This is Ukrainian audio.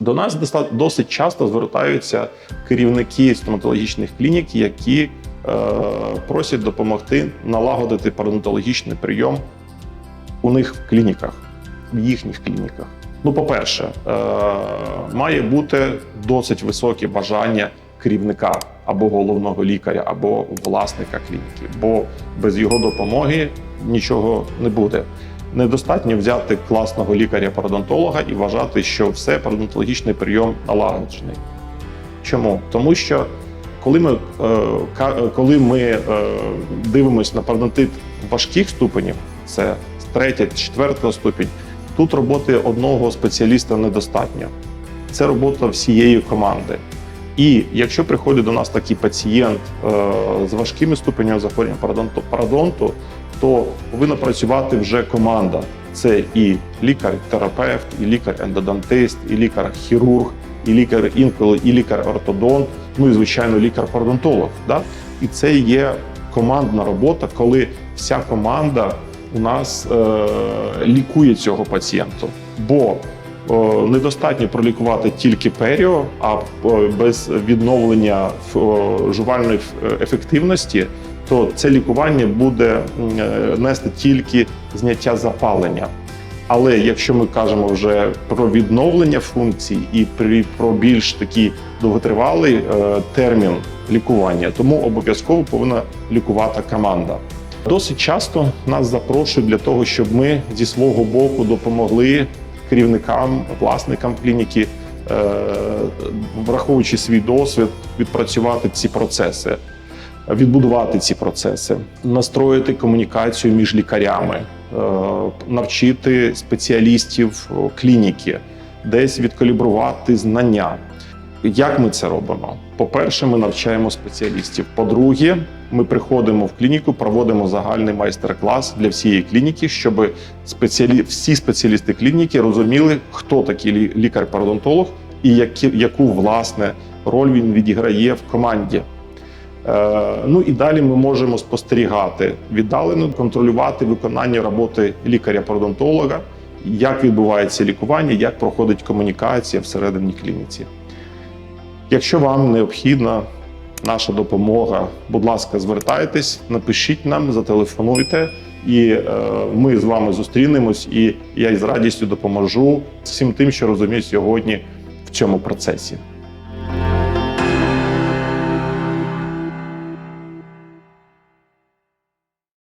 До нас досить часто звертаються керівники стоматологічних клінік, які е, просять допомогти налагодити пародонтологічний прийом у них в клініках, в їхніх клініках. Ну, по-перше, е, має бути досить високе бажання керівника або головного лікаря, або власника клініки, бо без його допомоги нічого не буде. Недостатньо взяти класного лікаря-пародонтолога і вважати, що все пародонтологічний прийом налагоджений. Чому? Тому що коли ми, е, е, коли ми е, дивимося на пародонтит важких ступенів, це третя, четвертого ступінь, тут роботи одного спеціаліста недостатньо. Це робота всієї команди. І якщо приходить до нас такий пацієнт з важкими ступенями захворювання парадонту, парадонту, то повинна працювати вже команда. Це і лікар-терапевт, і лікар-ендодонтист, і лікар-хірург, і лікар інколи, і лікар-ортодонт, ну і звичайно лікар-пародонтолог. Да? І це є командна робота, коли вся команда у нас е, лікує цього пацієнта. Бо е, недостатньо пролікувати тільки періо, а е, без відновлення е, жувальної ф- ефективності, то це лікування буде е, нести тільки зняття запалення. Але якщо ми кажемо вже про відновлення функцій і при про більш такий довготривалий е, термін лікування, тому обов'язково повинна лікувати команда. Досить часто нас запрошують для того, щоб ми зі свого боку допомогли керівникам, власникам клініки, е, враховуючи свій досвід, відпрацювати ці процеси, відбудувати ці процеси, настроїти комунікацію між лікарями, е, навчити спеціалістів клініки, десь відкалібрувати знання. Як ми це робимо? По-перше, ми навчаємо спеціалістів. По-друге, ми приходимо в клініку, проводимо загальний майстер-клас для всієї клініки, щоб спеціалі... всі спеціалісти клініки розуміли, хто такий лі- лікар-пародонтолог і які... яку власне роль він відіграє в команді. Е, Ну і далі ми можемо спостерігати віддалено, контролювати виконання роботи лікаря-пародонтолога, як відбувається лікування, як проходить комунікація всередині клініці. Якщо вам необхідна наша допомога, будь ласка, звертайтесь, напишіть нам, зателефонуйте, і е, ми з вами зустрінемось. І я із радістю допоможу всім тим, що розумію сьогодні в цьому процесі.